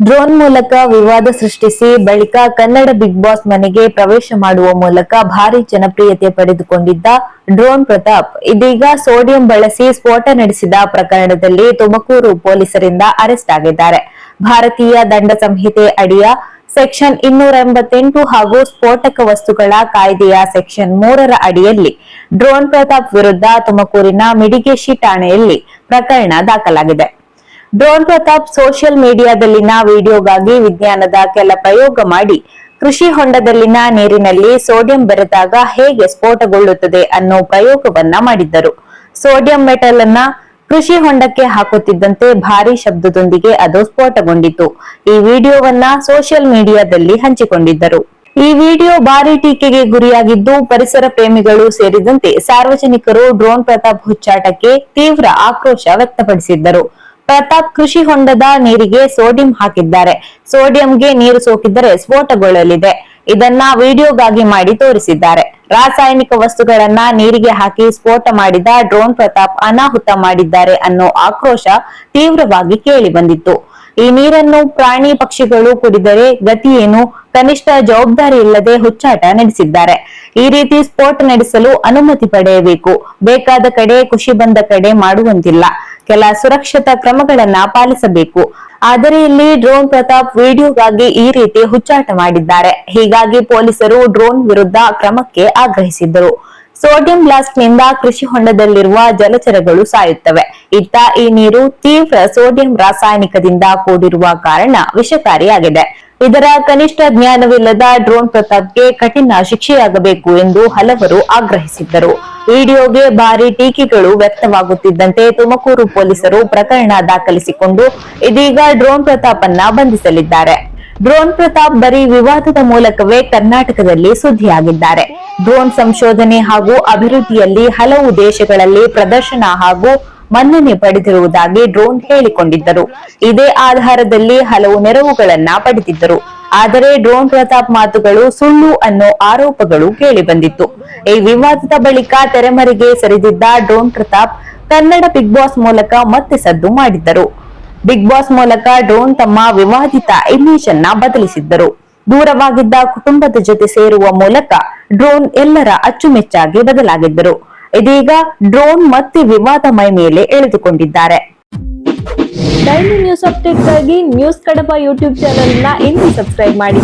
Drone ಮೂಲಕ ವಿವಾದ ಸೃಷ್ಟಿಸಿ ಬಳಿಕ ಕನ್ನಡ ಬಿಗ್ ಬಾಸ್ ಮನೆಗೆ ಪ್ರವೇಶ ಮಾಡುವ ಮೂಲಕ ಭಾರಿ ಜನಪ್ರಿಯತೆ ಪಡೆದುಕೊಂಡಿದ್ದ ಡ್ರೋನ್ ಪ್ರತಾಪ್, ಇದೀಗ ಸೋಡಿಯಂ ಬಳಸಿ ಸ್ಫೋಟ ನಡೆಸಿದ ಪ್ರಕರಣದಲ್ಲಿ ತುಮಕೂರು ಪೊಲೀಸರಿಂದ ಅರೆಸ್ಟ್ ಆಗಿದ್ದಾರೆ. ಭಾರತೀಯ ದಂಡ ಸಂಹಿತೆ ಅಡಿಯ ಸೆಕ್ಷನ್ ಇನ್ನೂರ ಎಂಬತ್ತೆಂಟು ಹಾಗೂ ಸ್ಫೋಟಕ ವಸ್ತುಗಳ ಕಾಯ್ದೆಯ ಸೆಕ್ಷನ್ ಮೂರರ ಅಡಿಯಲ್ಲಿ ಡ್ರೋನ್ ಪ್ರತಾಪ್ ವಿರುದ್ಧ ತುಮಕೂರಿನ ಮಿಡಿಗೇಶಿ ಠಾಣೆಯಲ್ಲಿ ಪ್ರಕರಣ ದಾಖಲಾಗಿದೆ. ಡ್ರೋನ್ ಪ್ರತಾಪ್ ಸೋಷಿಯಲ್ ಮೀಡಿಯಾದಲ್ಲಿನ ವಿಡಿಯೋಗಾಗಿ ವಿಜ್ಞಾನದ ಕೆಲ ಪ್ರಯೋಗ ಮಾಡಿ. ಕೃಷಿ ಹೊಂಡದಲ್ಲಿನ ನೀರಿನಲ್ಲಿ ಸೋಡಿಯಂ ಬೆರೆದಾಗ ಹೇಗೆ ಸ್ಫೋಟಗೊಳ್ಳುತ್ತದೆ ಅನ್ನೋ ಪ್ರಯೋಗವನ್ನ ಮಾಡಿದ್ದರು. ಸೋಡಿಯಂ ಮೆಟಲ್ ಅನ್ನ ಕೃಷಿ ಹೊಂಡಕ್ಕೆ ಹಾಕುತ್ತಿದ್ದಂತೆ ಭಾರಿ ಶಬ್ದದೊಂದಿಗೆ ಅದು ಸ್ಫೋಟಗೊಂಡಿತು ಈ ವಿಡಿಯೋವನ್ನ ಸೋಷಿಯಲ್ ಮೀಡಿಯಾದಲ್ಲಿ ಹಂಚಿಕೊಂಡಿದ್ದರು. ಈ ವಿಡಿಯೋ ಭಾರಿ ಟೀಕೆಗೆ ಗುರಿಯಾಗಿದ್ದು ಪರಿಸರ ಪ್ರೇಮಿಗಳು ಸೇರಿದಂತೆ ಸಾರ್ವಜನಿಕರು ಡ್ರೋನ್ ಪ್ರತಾಪ್ ಹುಚ್ಚಾಟಕ್ಕೆ ತೀವ್ರ ಆಕ್ರೋಶ ವ್ಯಕ್ತಪಡಿಸಿದ್ದರು. ಪ್ರತಾಪ್ ಕೃಷಿ ಹೊಂಡದ ನೀರಿಗೆ ಸೋಡಿಯಂ ಹಾಕಿದ್ದಾರೆ. ಸೋಡಿಯಂಗೆ ನೀರು ಸೋಕಿದ್ದರೆ ಸ್ಫೋಟಗೊಳ್ಳಲಿದೆ. ಇದನ್ನ ವಿಡಿಯೋಗಾಗಿ ಮಾಡಿ ತೋರಿಸಿದ್ದಾರೆ. ರಾಸಾಯನಿಕ ವಸ್ತುಗಳನ್ನ ನೀರಿಗೆ ಹಾಕಿ ಸ್ಫೋಟ ಮಾಡಿದ ಡ್ರೋನ್ ಪ್ರತಾಪ್ ಅನಾಹುತ ಮಾಡಿದ್ದಾರೆ ಅನ್ನೋ ಆಕ್ರೋಶ ತೀವ್ರವಾಗಿ ಕೇಳಿ ಬಂದಿತ್ತು. ಈ ನೀರನ್ನು ಪ್ರಾಣಿ ಪಕ್ಷಿಗಳು ಕುಡಿದರೆ ಗತಿ ಏನು? ಕನಿಷ್ಠ ಜವಾಬ್ದಾರಿ ಇಲ್ಲದೆ ಹುಚ್ಚಾಟ ನಡೆಸಿದ್ದಾರೆ. ಈ ರೀತಿ ಸ್ಫೋಟ ನಡೆಸಲು ಅನುಮತಿ ಪಡೆಯಬೇಕು. ಬೇಕಾದ ಕಡೆ ಖುಷಿ ಬಂದ ಕಡೆ ಮಾಡುವಂತಿಲ್ಲ. ಕೆಲ ಸುರಕ್ಷತಾ ಕ್ರಮಗಳನ್ನ ಪಾಲಿಸಬೇಕು. ಆದರೆ ಇಲ್ಲಿ ಡ್ರೋನ್ ಪ್ರತಾಪ್ ವಿಡಿಯೋಗಾಗಿ ಈ ರೀತಿ ಹುಚ್ಚಾಟ ಮಾಡಿದ್ದಾರೆ. ಹೀಗಾಗಿ ಪೊಲೀಸರು ಡ್ರೋನ್ ವಿರುದ್ಧ ಕ್ರಮಕ್ಕೆ ಆಗ್ರಹಿಸಿದ್ದರು. ಸೋಡಿಯಂ ಬ್ಲಾಸ್ಟ್ನಿಂದ ಕೃಷಿ ಹೊಂಡದಲ್ಲಿರುವ ಜಲಚರಗಳು ಸಾಯುತ್ತವೆ. ಇತ್ತ ಈ ನೀರು ತೀವ್ರ ಸೋಡಿಯಂ ರಾಸಾಯನಿಕದಿಂದ ಕೂಡಿರುವ ಕಾರಣ ವಿಷಕಾರಿಯಾಗಿದೆ. ಇದರ ಕನಿಷ್ಠ ಜ್ಞಾನವಿಲ್ಲದ ಡ್ರೋನ್ ಪ್ರತಾಪ್ಗೆ ಕಠಿಣ ಶಿಕ್ಷೆಯಾಗಬೇಕು ಎಂದು ಹಲವರು ಆಗ್ರಹಿಸಿದ್ದರು. ವಿಡಿಯೋಗೆ ಭಾರಿ ಟೀಕೆಗಳು ವ್ಯಕ್ತವಾಗುತ್ತಿದ್ದಂತೆ ತುಮಕೂರು ಪೊಲೀಸರು ಪ್ರಕರಣ ದಾಖಲಿಸಿಕೊಂಡು ಇದೀಗ ಡ್ರೋನ್ ಪ್ರತಾಪನ್ನ ಬಂಧಿಸಲಿದ್ದಾರೆ. ಡ್ರೋನ್ ಪ್ರತಾಪ್ ಬರೀ ವಿವಾದದ ಮೂಲಕವೇ ಕರ್ನಾಟಕದಲ್ಲಿ ಸುದ್ದಿಯಾಗಿದ್ದಾರೆ. ಡ್ರೋನ್ ಸಂಶೋಧನೆ ಹಾಗೂ ಅಭಿವೃದ್ಧಿಯಲ್ಲಿ ಹಲವು ದೇಶಗಳಲ್ಲಿ ಪ್ರದರ್ಶನ ಹಾಗೂ ಮನ್ನಣೆ ಪಡೆದಿರುವುದಾಗಿ ಡ್ರೋನ್ ಹೇಳಿಕೊಂಡಿದ್ದರು. ಇದೇ ಆಧಾರದಲ್ಲಿ ಹಲವು ನೆರವುಗಳನ್ನ ಪಡೆದಿದ್ದರು. ಆದರೆ ಡ್ರೋನ್ ಪ್ರತಾಪ್ ಮಾತುಗಳು, ಸುಳ್ಳು ಅನ್ನೋ ಆರೋಪಗಳು ಕೇಳಿಬಂದಿತ್ತು ಈ ವಿವಾದದ ಬಳಿಕ ತೆರೆಮರೆಗೆ ಸರಿದಿದ್ದ drone Pratap Kannada big boss ಮೂಲಕ ಮತ್ತೆ ಸದ್ದು ಮಾಡಿದ್ದರು. ಬಿಗ್ ಬಾಸ್ ಮೂಲಕ ಡ್ರೋನ್ ತಮ್ಮ ವಿವಾದಿತ ಇಮೇಜ್ ಅನ್ನ ಬದಲಿಸಿದ್ದರು. ದೂರವಾಗಿದ್ದ ಕುಟುಂಬದ ಜೊತೆ ಸೇರುವ ಮೂಲಕ ಡ್ರೋನ್ ಎಲ್ಲರ ಅಚ್ಚುಮೆಚ್ಚಾಗಿ ಬದಲಾಗಿದ್ದರು. ಇದೀಗ ಡ್ರೋನ್ ಮತ್ತೆ ವಿವಾದಮಯ ಮೇಲೆ ಎಳೆದುಕೊಂಡಿದ್ದಾರೆ. ಡೈಲಿ ನ್ಯೂಸ್ ಅಪ್ಡೇಟ್ಗಾಗಿ ನ್ಯೂಸ್ ಕಡಪ ಯೂಟ್ಯೂಬ್ ಚಾನಲ್ನ ನ ಇಂದು ಸಬ್ಸ್ಕ್ರೈಬ್ ಮಾಡಿ.